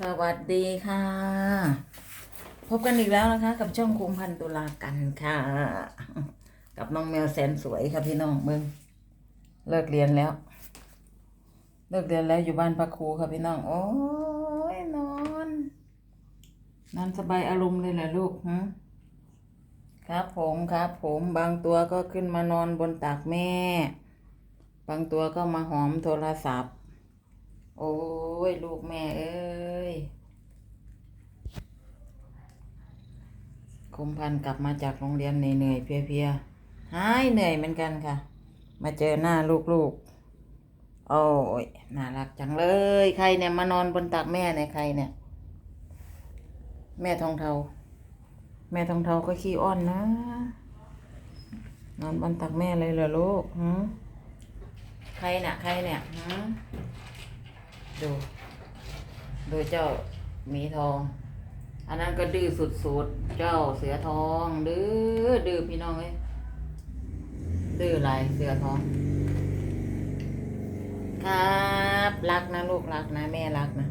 สวัสดีค่ะ พบกันอีกแล้วนะคะ กับช่องคุมพันตุลากันค่ะ กับน้องแมวแสนสวยค่ะพี่น้องเบิ้งเลิกเรียนแล้ว เลิกเรียนแล้วอยู่บ้านพักครูค่ะพี่น้อง โอ้ยนอน นอนสบายอารมณ์เลยเหรอลูกฮะครับผมครับผมบางตัวก็ขึ้นมานอนบนตักแม่ บางตัวก็มาหอมโทรศัพท์ โอ้ย ลูกแม่เอ้ยคมพันกลับมาจากโรงเรียนเหนื่อยๆเพียๆหายเหนื่อยเหมือนกันค่ะ มาเจอหน้าลูกๆ โอ้ย น่ารักจังเลย ใครเนี่ยมานอนบนตักแม่เนี่ยใครเนี่ย แม่ทองเทา แม่ทองเทาก็ขี้อ้อนนะ นอนบนตักแม่เลยเหรอลูกหืใครเนี่ยใครเนี่ยหื ดูดูเจ้าหมีทอง อันนั้นก็ดื้อสุดๆ เจ้าเสือทอง ดื้อดื้อพี่น้องเอ้ยดื้ออะไรเสือทอง ครับรักนะลูกรักนะ แม่รักนะ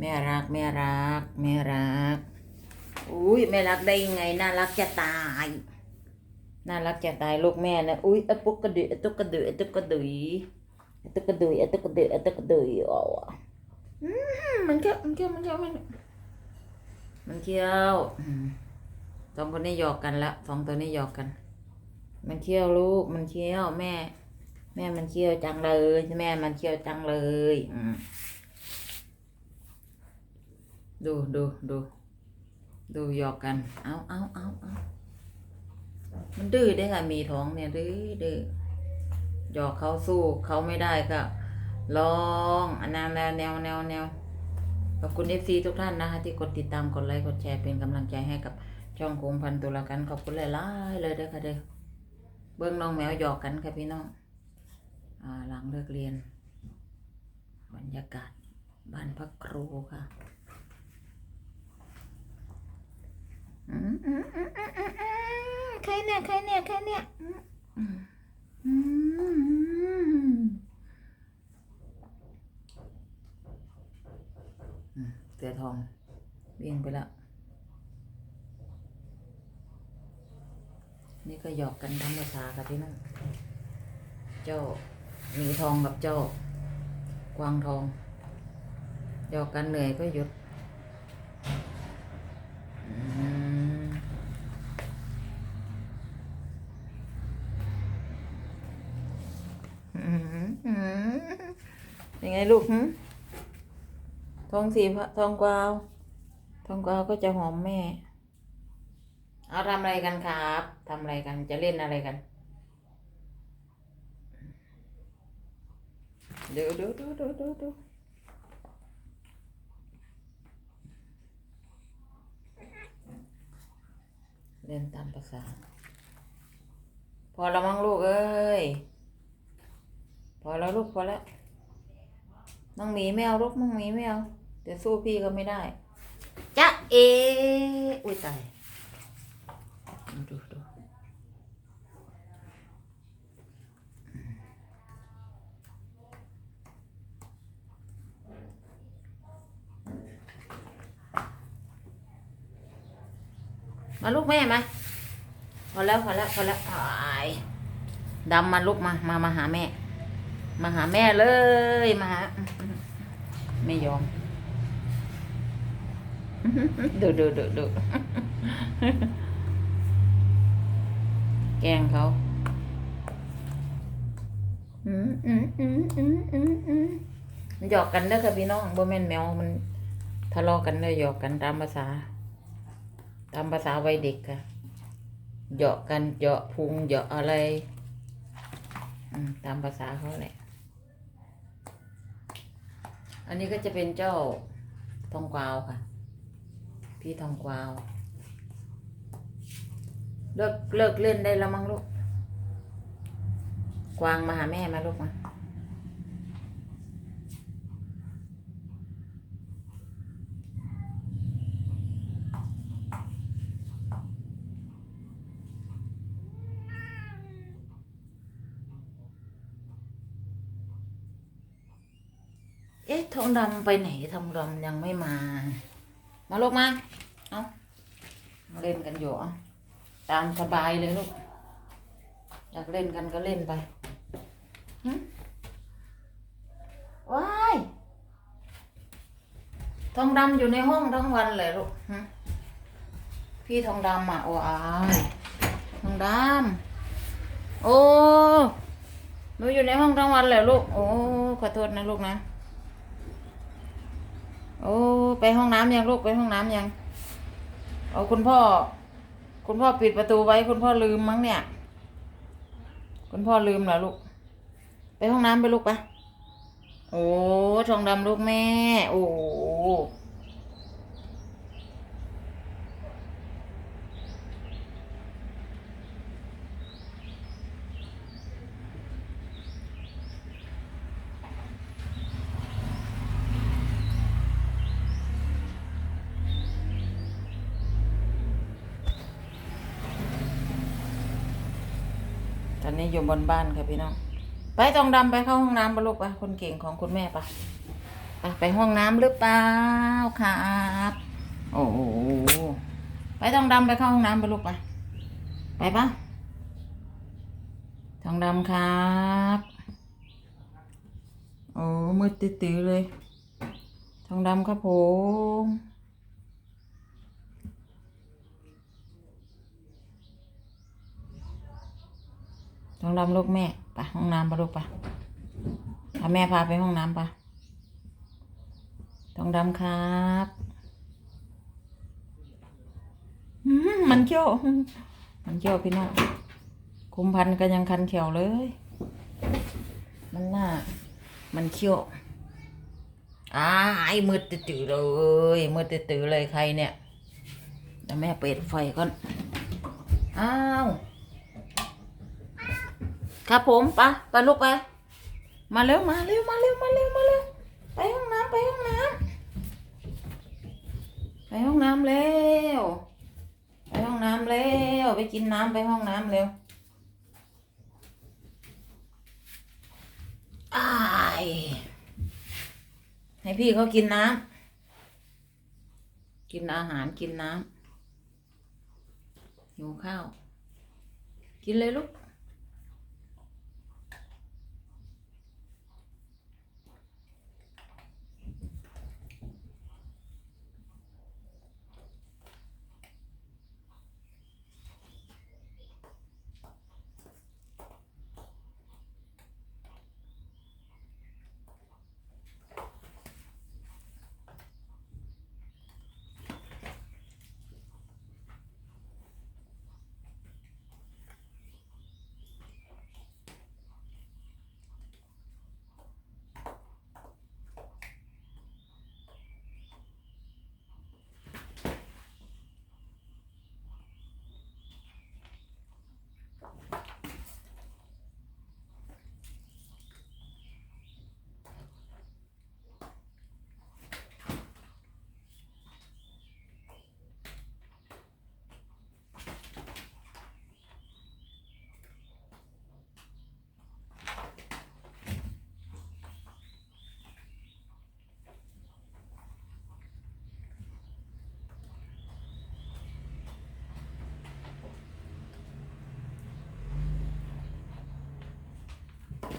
แม่รักแม่รัก แม่รัก อุ้ยแม่รักได้ยังไงน่ารักจะตายน่ารักจะตายลูกแม่นะอุ้ยอะปุ๊กกระดืออตุ๊กกระดืออตุ๊กกระดือ อะตุกกระดุยอะตุกกระดุยอะตุกกระดุยอ๋ออืมมันเขี้ยวมันเขี้ยวมันเขี้ยวมันมันเขี้ยวอืมสองคนนี้หยอกกันละสองตัวนี้หยอกกัน มันเขี้ยวลูก มันเขี้ยวแม่ แม่มันเขี้ยวจังเลยแม่มันเขี้ยวจังเลยอืมดูดูดูดูหยอกกัน เอาเอาเอาเอามันดื้อได้ค่ะมีท้องเนี่ยดื้อดื้อ หยอกเขาสู้เขาไม่ได้ก็ลองอันนั้นแนวแนวแนวแนวขอบคุณเอฟซีทุกท่านนะคะที่กดติดตามกดไลค์กดแชร์เป็นกำลังใจให้กับช่องคงพันตุลากันขอบคุณหลายๆเลยเด้อค่ะเด้อเบื้องน้องแมวหยอกกันค่ะพี่น้องอ่าหลังเลิกเรียน บรรยากาศบ้านพักครูค่ะอืมอืมอืมอืมอืมอืมใครเนี่ยใครเนี่ยใครเนี่ยอืมอืม อืมอืมเสือทองวิ่งไปแล้ว นี่ก็หยอกกันทำภาษาค่ะพี่น้องเจ้าหมีทองกับเจ้ากวางทองหยอกกันเหนื่อยก็หยุดอืมอืมอืมยังไงลูกหึ ทองสีพระทองกวาวทองกวาวก็จะหอมแม่ เอาทำอะไรกันครับทำอะไรกันจะเล่นอะไรกันดูดูดูดูดูดูเล่นตามภาษา พอแล้วมั้งลูกเอ้ย พอแล้วลูกพอแล้วน้องหมีไม่เอาลูกน้องหมีไม่เอา เดี๋ยวสู้พี่ก็ไม่ได้จ๊ะเออุ้ยตายดูดูมาลูกแม่มาพอแล้วพอแล้วพอแล้วไอ้ดำมาลูกมา มามาหาแม่ มาหาแม่เลยมาหาไม่ยอม ดูดูดูดูแกงเขาอืมอืมอืมอืมอืมอืมหยอกกันเด้อค่ะพี่น้องบ่แม่นแมวมันทะเลาะกันเด้อหยอกกันตามภาษา ตามภาษาวัยเด็กค่ะหยอกกันหยาะพุงหยาะอะไรตามภาษาเขาแหละ อันนี้ก็จะเป็นเจ้าทองกวาวค่ะ พี่ทองกวาว เลิกเลิกเล่นได้แล้วมั้งลูก กวางมาหาแม่มาลูกมาเอ๊ะทองดำไปไหนทองดำยังไม่มา มาลูกมา เอามาเล่นกันอยู่เอาตามสบายเลยลูก อยากเล่นกันก็เล่นไปหึว้ายทองดำอยู่ในห้องทั้งวันเลยลูกพี่ทองดำอะโอ้ายทองดำโอ้หนูอยู่ในห้องทั้งวันเลยลูก โอ้ขอโทษนะลูกนะ โอ้ไปห้องน้ำยังลูกไปห้องน้ำยังเอาคุณพ่อ คุณพ่อปิดประตูไว้ คุณพ่อลืมมั้งเนี่ย คุณพ่อลืมเหรอลูก ไปห้องน้ำไปลูกปะโอ้ทองดำลูกแม่ โอ้ ตอนนี้อยู่บนบ้านค่ะพี่น้อง ไปทองดำไปเข้าห้องน้ำปะลูกปะคนเก่งของคุณแม่ปะไปไปห้องน้ำหรือเปล่าครับโอ้โหไปทองดำไปเข้าห้องน้ำปะลูกปะไปปะทองดำครับโอ้มืดตื้อเลย ทองดำครับผม ทองดำลูกแม่ไปห้องน้ำปะลูกปะเอาแม่พาไปห้องน้ำปะทองดำครับมันเขี้ยวมันเขี้ยวพี่น้องคุมพันธุ์ก็ยังคันเขียวเลย มันหน่ามันเขี้ยวอ้ายมืดตื่อเลยมืดตื่อเลยใครเนี่ยเดี๋ยวแม่เปิดไฟก่อน อ้าว ครับผมไปะไปลูกไป มาเร็วมาเร็วมาเร็วมาเร็วมาเร็วไปห้องน้ำไปห้องน้ำไปห้องน้ำเร็วไปห้องน้ำเร็วไปกินน้ำไปห้องน้ำเร็วอ้ายให้พี่เขากินน้ำกินอาหารกินน้ำหิวข้าว กินเลยลูก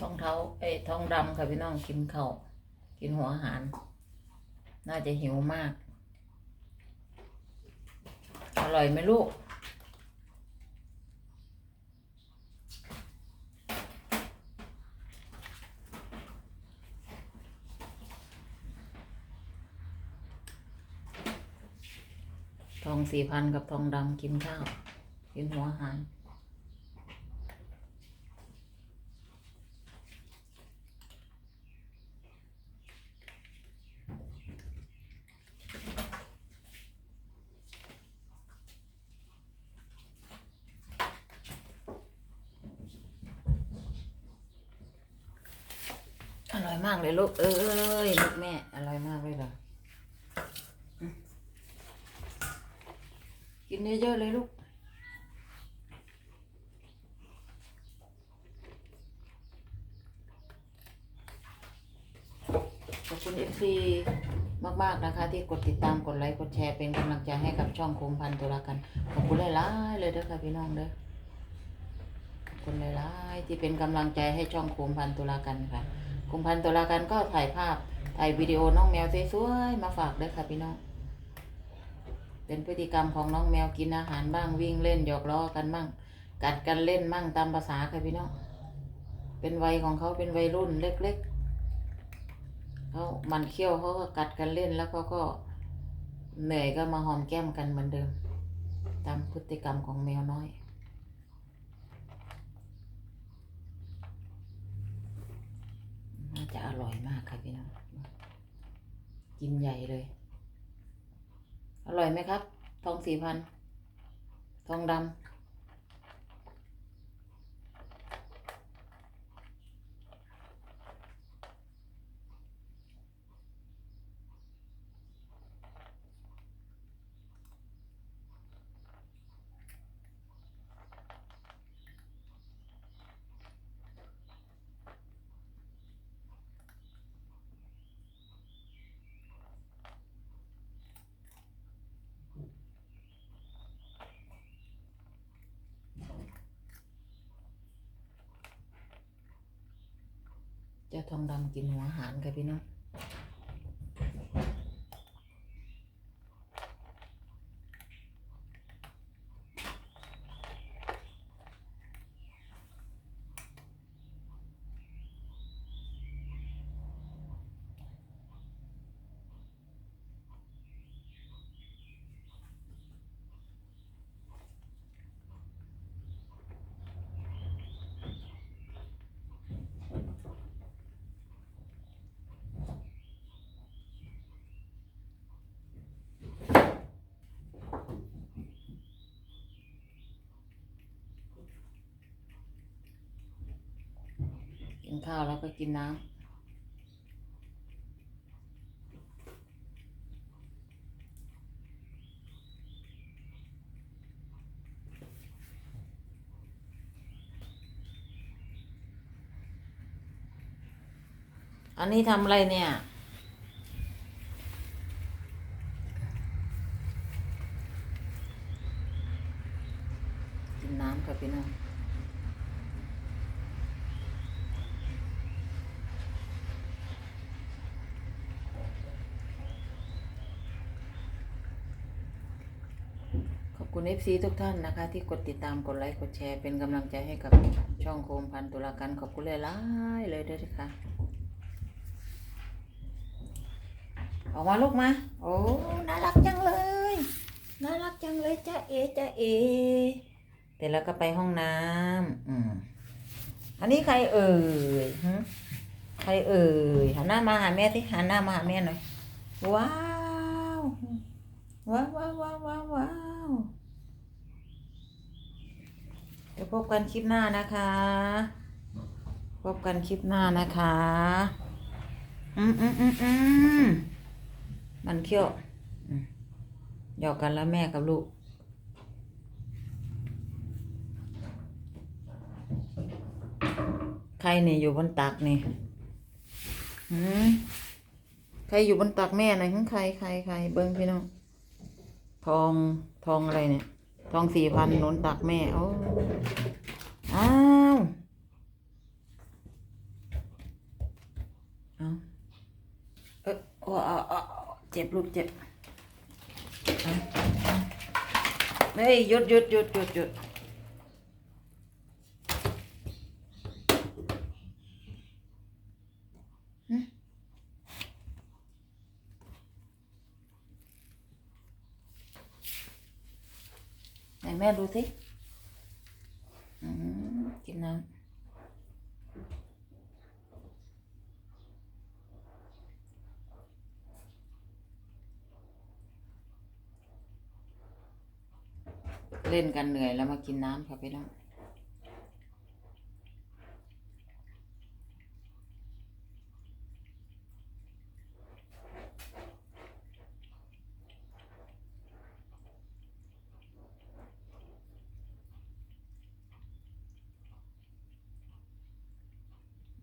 ทองเท้าเอ้ทองดำค่ะพี่น้องกินข้าวกินหัวอาหาร น่าจะหิวมาก อร่อยไหมลูก ทองสี่พันกับทองดำกินข้าว กินหัวอาหาร มากเลยลูกเอ้ยลูกแม่อร่อยมากเลยเหรอกินเยอะๆเลยลูกขอบคุณเอฟซีมากๆนะคะ ที่กดติดตามกดไลค์กดแชร์เป็นกำลังใจให้กับช่องโคมพันตุลากันขอบคุณหลายๆเลยเด้อค่ะพี่น้องเด้อคุณหลายๆที่เป็นกำลังใจให้ช่องโคมพันตุลากันค่ะ โคมพันตุลากันก็ถ่ายภาพ ถ่ายวิดีโอน้องแมวสวยๆมาฝากด้อค่ะพี่น้อง เป็นพฤติกรรมของน้องแมวกินอาหารบ้างวิ่งเล่นหยอกล้อกันบ้างกัดกันเล่นมั่งตามภาษาค่ะพี่น้อง เป็นวัยของเขาเป็นวัยรุ่นเล็กๆเขามันเคี้ยวเขาก็กัดกันเล่นแล้วเขาก็เหนื่อยก็มาหอมแก้มกันเหมือนเดิม ตามพฤติกรรมของแมวน้อย น่า จะอร่อยมากค่ะพี่น้องกินใหญ่เลย อร่อยไหมครับ ทองสี่พัน ทองดำ จ้าทองดำกินหัวอาหารค่ะพี่น้อง กินข้าวแล้วก็กินน้ำอันนี้ทำอะไรเนี่ย กินน้ำค่ะพี่น้อง ขอบ คุณ FC ทุกท่านนะคะ ที่กดติดตามกดไลค์กดแชร์เป็นกำลังใจให้กับช่องโคมพันตุลากันขอบคุณหลายๆเลยด้วยนะคะออกมาลูกมา โอ้น่ารักจังเลย น่ารักจังเลยจ้าเอจ้าเอแต่แล้วก็ไปห้องน้ำอืมอันนี้ใครเอ่ยใครเอ่ยหันหน้ามาหาแม่สิหันหน้ามาหาแม่หน่อยว้าวว้าวว้าวว้าวว้าววาวเดี๋ยวพบกันคลิปหน้านะคะ พบกันคลิปหน้านะคะ อืมอืมอืมอืมมันเที่ยวหยอกกันแล้วแม่กับลูกใครเนี่ยอยู่บนตักนี่หืมใครอยู่บนตักแม่ไหน่อยหึใครใครใครเบิ้งพี่น้อง ทอง ทองอะไรเนี่ย ทองสี่พันหนุนตักแม่โอ้อ้าวเอาเออโอ้เอาเอาเอาเจ็บลูกเจ็บเอาเฮ้ยหยุดหยุดหยุดหยุดหยุด ไหนแม่ดูสิกินน้ำเล่นกันเหนื่อยแล้วมากินน้ำค่ะพี่น้อง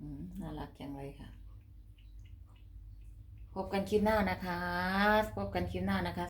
อืมน่ารักจังเลยค่ะ พบ กันคลิปหน้านะคะ พบกันคลิปหน้านะคะ